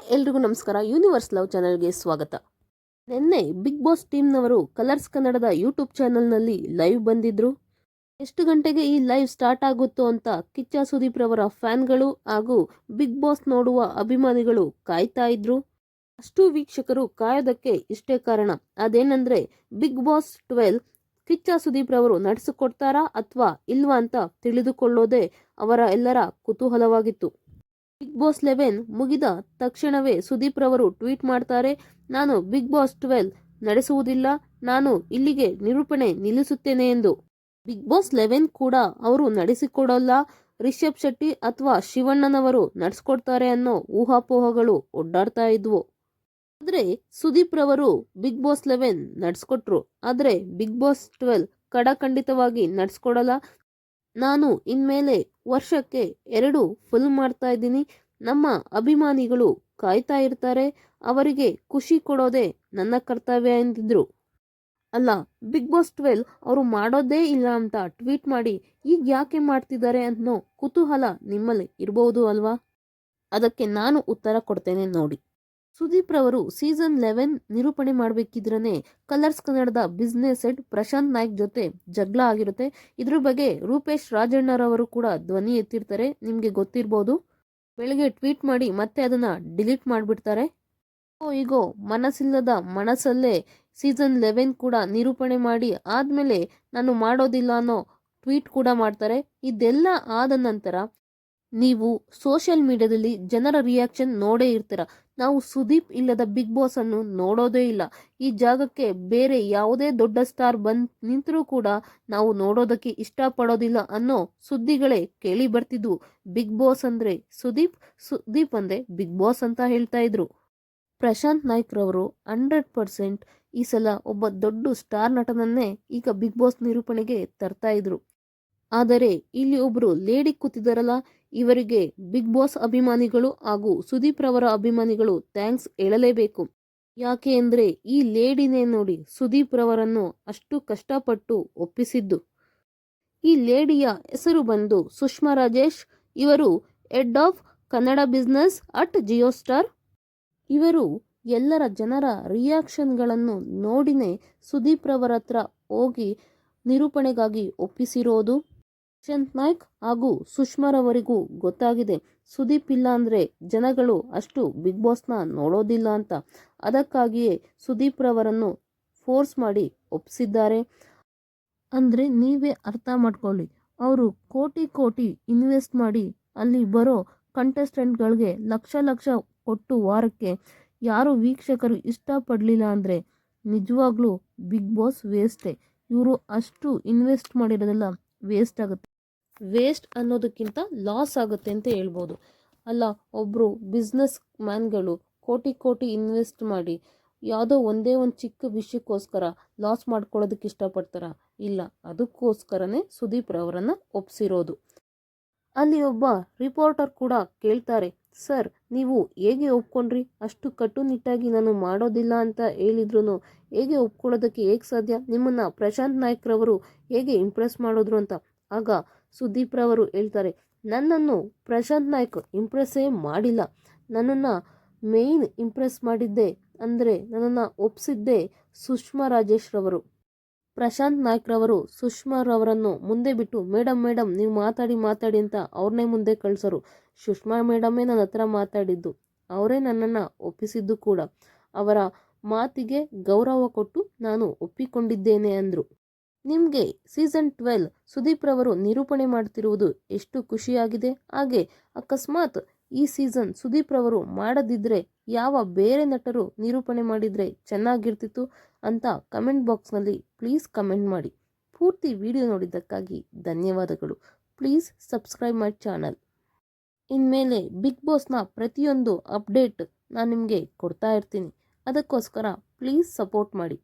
Hi ಎಲ್ರಿಗೂ ನಮಸ್ಕಾರ. Universe love ಚಾನೆಲ್ಗೆ ಸ್ವಾಗತ. ನಿನ್ನೆ ಬಿಗ್ ಬಾಸ್ ಟೀಮ್ನವರು ಕಲರ್ಸ್ ಕನ್ನಡದ ಯೂಟ್ಯೂಬ್ ಚಾನೆಲ್ನಲ್ಲಿ ಲೈವ್ ಬಂದಿದ್ರು. ಎಷ್ಟು ಗಂಟೆಗೆ ಈ ಲೈವ್ ಸ್ಟಾರ್ಟ್ ಆಗುತ್ತೋ ಅಂತ ಕಿಚ್ಚ ಸುದೀಪ್ ರವರ ಫ್ಯಾನ್ಗಳು ಹಾಗೂ ಬಿಗ್ ಬಾಸ್ ನೋಡುವ ಅಭಿಮಾನಿಗಳು ಕಾಯ್ತಾ ಇದ್ರು. ಅಷ್ಟು ವೀಕ್ಷಕರು ಕಾಯೋದಕ್ಕೆ ಇಷ್ಟೇ ಕಾರಣ. ಅದೇನಂದ್ರೆ Bigg Boss twelve Kichcha Sudeep ರವರು ನಡೆಸಿಕೊಡ್ತಾರಾ ಅಥವಾ ಇಲ್ವಾ ಅಂತ ತಿಳಿದುಕೊಳ್ಳೋದೇ ಅವರ ಎಲ್ಲರ ಕುತೂಹಲವಾಗಿತ್ತು. ಬಿಗ್ ಬಾಸ್ ಲೆವೆನ್ ಮುಗಿದ ತಕ್ಷಣವೇ ಸುದೀಪ್ ರವರು ಟ್ವೀಟ್ ಮಾಡ್ತಾರೆ, ನಾನು ಬಿಗ್ ಬಾಸ್ ಟ್ವೆಲ್ ನಡೆಸುವುದಿಲ್ಲ, ನಾನು ಇಲ್ಲಿಗೆ ನಿರೂಪಣೆ ನಿಲ್ಲಿಸುತ್ತೇನೆ ಎಂದು. ಬಿಗ್ ಬಾಸ್ ಲೆವೆನ್ ಕೂಡ ಅವರು ನಡೆಸಿಕೊಡಲ್ಲ, ರಿಷಬ್ ಶೆಟ್ಟಿ ಅಥವಾ ಶಿವಣ್ಣನವರು ನಡೆಸ್ಕೊಡ್ತಾರೆ ಅನ್ನೋ ಊಹಾಪೋಹಗಳು ಒಡ್ಡಾಡ್ತಾ ಇದ್ವು. ಆದರೆ ಸುದೀಪ್ ರವರು ಬಿಗ್ ಬಾಸ್ ಲೆವೆನ್ ನಡೆಸ್ಕೊಟ್ರು, ಆದರೆ ಬಿಗ್ ಬಾಸ್ ಟ್ವೆಲ್ ಕಡಖಂಡಿತವಾಗಿ ನಡೆಸ್ಕೊಡಲ್ಲ ನಾನು ಇನ್ಮೇಲೆ ವರ್ಷಕ್ಕೆ ಎರಡು ಫುಲ್ ಮಾಡ್ತಾ ಇದ್ದೀನಿ. ನಮ್ಮ ಅಭಿಮಾನಿಗಳು ಕಾಯ್ತಾ ಇರ್ತಾರೆ. ಅವರಿಗೆ ಖುಷಿ ಕೊಡೋದೇ ನನ್ನ ಕರ್ತವ್ಯ ಎಂದಿದ್ರು. ಅಲ್ಲ, ಬಿಗ್ ಬಾಸ್ ಟ್ವೆಲ್ ಅವರು ಮಾಡೋದೇ ಇಲ್ಲ ಅಂತ ಟ್ವೀಟ್ ಮಾಡಿ ಈಗ ಯಾಕೆ ಮಾಡ್ತಿದ್ದಾರೆ ಅನ್ನೋ ಕುತೂಹಲ ನಿಮ್ಮಲ್ಲಿ ಇರಬಹುದು ಅಲ್ವಾ? ಅದಕ್ಕೆ ನಾನು ಉತ್ತರ ಕೊಡ್ತೇನೆ ನೋಡಿ. ಸುದೀಪ್ ರವರು ಸೀಸನ್ ಲೆವೆನ್ ನಿರೂಪಣೆ ಮಾಡಬೇಕಿದ್ರೇ ಕಲರ್ಸ್ ಕನ್ನಡದ ಬಿಸ್ನೆಸ್ ಹೆಡ್ ಪ್ರಶಾಂತ್ ನಾಯ್ಕ್ ಜೊತೆ ಜಗಳ ಆಗಿರುತ್ತೆ. ಇದ್ರ ಬಗ್ಗೆ ರೂಪೇಶ್ ರಾಜಣ್ಣರವರು ಕೂಡ ಧ್ವನಿ ಎತ್ತಿರ್ತಾರೆ. ನಿಮಗೆ ಗೊತ್ತಿರ್ಬೋದು. ಬೆಳಗ್ಗೆ ಟ್ವೀಟ್ ಮಾಡಿ ಮತ್ತೆ ಅದನ್ನ ಡಿಲೀಟ್ ಮಾಡಿಬಿಡ್ತಾರೆ. ಓ ಈಗೋ ಮನಸ್ಸಿಲ್ಲದ ಮನಸ್ಸಲ್ಲೇ ಸೀಸನ್ ಲೆವೆನ್ ಕೂಡ ನಿರೂಪಣೆ ಮಾಡಿ ಆದಮೇಲೆ ನಾನು ಮಾಡೋದಿಲ್ಲ ಅನ್ನೋ ಟ್ವೀಟ್ ಕೂಡ ಮಾಡ್ತಾರೆ. ಇದೆಲ್ಲ ಆದ ನಂತರ ನೀವು ಸೋಷಿಯಲ್ ಮೀಡಿಯಾದಲ್ಲಿ ಜನರ ರಿಯಾಕ್ಷನ್ ನೋಡೇ ಇರ್ತೀರ. ನಾವು ಸುದೀಪ್ ಇಲ್ಲದ ಬಿಗ್ ಬಾಸ್ ಅನ್ನು ನೋಡೋದೇ ಇಲ್ಲ. ಈ ಜಾಗಕ್ಕೆ ಬೇರೆ ಯಾವುದೇ ದೊಡ್ಡ ಸ್ಟಾರ್ ಬಂದ್ ನಿಂತರೂ ಕೂಡ ನಾವು ನೋಡೋದಕ್ಕೆ ಇಷ್ಟಪಡೋದಿಲ್ಲ ಅನ್ನೋ ಸುದ್ದಿಗಳೇ ಕೇಳಿ ಬರ್ತಿದ್ವು. ಬಿಗ್ ಬಾಸ್ ಅಂದ್ರೆ ಸುದೀಪ್ ಸುದೀಪ್ ಅಂದ್ರೆ ಬಿಗ್ ಬಾಸ್ ಅಂತ ಹೇಳ್ತಾ ಇದ್ರು. ಪ್ರಶಾಂತ್ ನಾಯ್ಕ್ ರವರು ಹಂಡ್ರೆಡ್ ಪರ್ಸೆಂಟ್ ಈ ಸಲ ಒಬ್ಬ ದೊಡ್ಡ ಸ್ಟಾರ್ ನಟನನ್ನೇ ಈಗ ಬಿಗ್ ಬಾಸ್ ನಿರೂಪಣೆಗೆ ತರ್ತಾ ಇದ್ರು. ಆದರೆ ಇಲ್ಲಿ ಒಬ್ರು ಲೇಡಿ ಕೂತಿದಾರಲ್ಲ ಇವರಿಗೆ ಬಿಗ್ ಬಾಸ್ ಅಭಿಮಾನಿಗಳು ಹಾಗೂ ಸುದೀಪ್ ರವರ ಅಭಿಮಾನಿಗಳು ಥ್ಯಾಂಕ್ಸ್ ಹೇಳಲೇಬೇಕು. ಯಾಕೆ ಅಂದರೆ ಈ ಲೇಡಿನೇ ನೋಡಿ ಸುದೀಪ್ ರವರನ್ನು ಅಷ್ಟು ಕಷ್ಟಪಟ್ಟು ಒಪ್ಪಿಸಿದ್ದು. ಈ ಲೇಡಿಯ ಹೆಸರು ಬಂದು ಸುಷ್ಮಾ ರಾಜೇಶ್, ಇವರು head of Kannada business at Jio Star. ಇವರು ಎಲ್ಲರ ಜನರ ರಿಯಾಕ್ಷನ್ಗಳನ್ನು ನೋಡಿನೇ ಸುದೀಪ್ ರವರ ಹತ್ರ ಹೋಗಿ ನಿರೂಪಣೆಗಾಗಿ ಒಪ್ಪಿಸಿರೋದು. ಪ್ರಶಾಂತ್ ನಾಯ್ಕ್ ಹಾಗೂ ಸುಷ್ಮಾರವರಿಗೂ ಗೊತ್ತಾಗಿದೆ. ಸುದೀಪ್ ಇಲ್ಲ ಅಂದರೆ ಜನಗಳು ಅಷ್ಟು ಬಿಗ್ ಬಾಸ್ನ ನೋಡೋದಿಲ್ಲ ಅಂತ. ಅದಕ್ಕಾಗಿಯೇ ಸುದೀಪ್ ರವರನ್ನು ಫೋರ್ಸ್ ಮಾಡಿ ಒಪ್ಪಿಸಿದ್ದಾರೆ ಅಂದರೆ ನೀವೇ ಅರ್ಥ ಮಾಡ್ಕೊಳ್ಳಿ. ಅವರು ಕೋಟಿ ಕೋಟಿ ಇನ್ವೆಸ್ಟ್ ಮಾಡಿ ಅಲ್ಲಿ ಬರೋ ಕಂಟೆಸ್ಟೆಂಟ್ಗಳಿಗೆ ಲಕ್ಷ ಲಕ್ಷ ಕೊಟ್ಟು ವಾರಕ್ಕೆ ಯಾರು ವೀಕ್ಷಕರು ಇಷ್ಟಪಡಲಿಲ್ಲ ಅಂದರೆ ನಿಜವಾಗ್ಲೂ ಬಿಗ್ ಬಾಸ್ ವೇಸ್ಟೇ. ಇವರು ಅಷ್ಟು ಇನ್ವೆಸ್ಟ್ ಮಾಡಿರೋದೆಲ್ಲ ವೇಸ್ಟ್ ಆಗುತ್ತೆ. ವೇಸ್ಟ್ ಅನ್ನೋದಕ್ಕಿಂತ ಲಾಸ್ ಆಗುತ್ತೆ ಅಂತ ಹೇಳ್ಬೋದು. ಅಲ್ಲ ಒಬ್ಬರು ಬಿಸ್ನೆಸ್ ಮ್ಯಾನ್ಗಳು ಕೋಟಿ ಕೋಟಿ ಇನ್ವೆಸ್ಟ್ ಮಾಡಿ ಯಾವುದೋ ಒಂದೇ ಒಂದು ಚಿಕ್ಕ ವಿಷಯಕ್ಕೋಸ್ಕರ ಲಾಸ್ ಮಾಡ್ಕೊಳ್ಳೋದಕ್ಕೆ ಇಷ್ಟಪಡ್ತಾರ? ಇಲ್ಲ, ಅದಕ್ಕೋಸ್ಕರನೇ ಸುದೀಪ್ ರವರನ್ನು ಒಪ್ಸಿರೋದು. ಅಲ್ಲಿ ಒಬ್ಬ ರಿಪೋರ್ಟರ್ ಕೂಡ ಕೇಳ್ತಾರೆ, ಸರ್, ನೀವು ಹೇಗೆ ಒಪ್ಕೊಂಡ್ರಿ? ಅಷ್ಟು ಕಟ್ಟುನಿಟ್ಟಾಗಿ ನಾನು ಮಾಡೋದಿಲ್ಲ ಅಂತ ಹೇಳಿದ್ರು ಹೇಗೆ ಒಪ್ಕೊಳ್ಳೋದಕ್ಕೆ ಹೇಗೆ ಸಾಧ್ಯ? ನಿಮ್ಮನ್ನು ಪ್ರಶಾಂತ್ ನಾಯ್ಕ್ರವರು ಹೇಗೆ ಇಂಪ್ರೆಸ್ ಮಾಡಿದ್ರು ಅಂತ? ಆಗ ಸುದೀಪ್ ರವರು ಹೇಳ್ತಾರೆ, ನನ್ನನ್ನು ಪ್ರಶಾಂತ್ ನಾಯ್ಕ್ ಇಂಪ್ರೆಸ್ಸೇ ಮಾಡಿಲ್ಲ. ನನ್ನನ್ನು ಮೇಯ್ನ್ ಇಂಪ್ರೆಸ್ ಮಾಡಿದ್ದೆ ಅಂದರೆ ನನ್ನನ್ನು ಒಪ್ಪಿಸಿದ್ದೆ ಸುಷ್ಮಾ ರಾಜೇಶ್ ರವರು. ಪ್ರಶಾಂತ್ ನಾಯ್ಕ್ ರವರು ಸುಷ್ಮಾ ರವರನ್ನು ಮುಂದೆ ಬಿಟ್ಟು ಮೇಡಮ್ ಮೇಡಮ್ ನೀವು ಮಾತಾಡಿ ಮಾತಾಡಿ ಅಂತ ಅವ್ರನ್ನೇ ಮುಂದೆ ಕಳಿಸೋರು. ಸುಷ್ಮಾ ಮೇಡಮೇ ನನ್ನ ಹತ್ರ ಮಾತಾಡಿದ್ದು. ಅವರೇ ನನ್ನನ್ನು ಒಪ್ಪಿಸಿದ್ದು ಕೂಡ. ಅವರ ಮಾತಿಗೆ ಗೌರವ ಕೊಟ್ಟು ನಾನು ಒಪ್ಪಿಕೊಂಡಿದ್ದೇನೆ ಅಂದರು. ನಿಮಗೆ ಸೀಸನ್ ಟ್ವೆಲ್ ಸುದೀಪ್ ರವರು ನಿರೂಪಣೆ ಮಾಡ್ತಿರುವುದು ಎಷ್ಟು ಖುಷಿಯಾಗಿದೆ? ಹಾಗೆ ಅಕಸ್ಮಾತ್ ಈ ಸೀಸನ್ ಸುದೀಪ್ ರವರು ಮಾಡದಿದ್ದರೆ ಯಾವ ಬೇರೆ ನಟರು ನಿರೂಪಣೆ ಮಾಡಿದರೆ ಚೆನ್ನಾಗಿರ್ತಿತ್ತು ಅಂತ ಕಮೆಂಟ್ ಬಾಕ್ಸ್ನಲ್ಲಿ ಪ್ಲೀಸ್ ಕಮೆಂಟ್ ಮಾಡಿ. ಪೂರ್ತಿ ವಿಡಿಯೋ ನೋಡಿದ್ದಕ್ಕಾಗಿ ಧನ್ಯವಾದಗಳು. Please subscribe my channel. ಇನ್ಮೇಲೆ ಬಿಗ್ ಬಾಸ್ನ ಪ್ರತಿಯೊಂದು ಅಪ್ಡೇಟ್ ನಾನು ನಿಮಗೆ ಕೊಡ್ತಾ ಇರ್ತೀನಿ. ಅದಕ್ಕೋಸ್ಕರ ಪ್ಲೀಸ್ ಸಪೋರ್ಟ್ ಮಾಡಿ.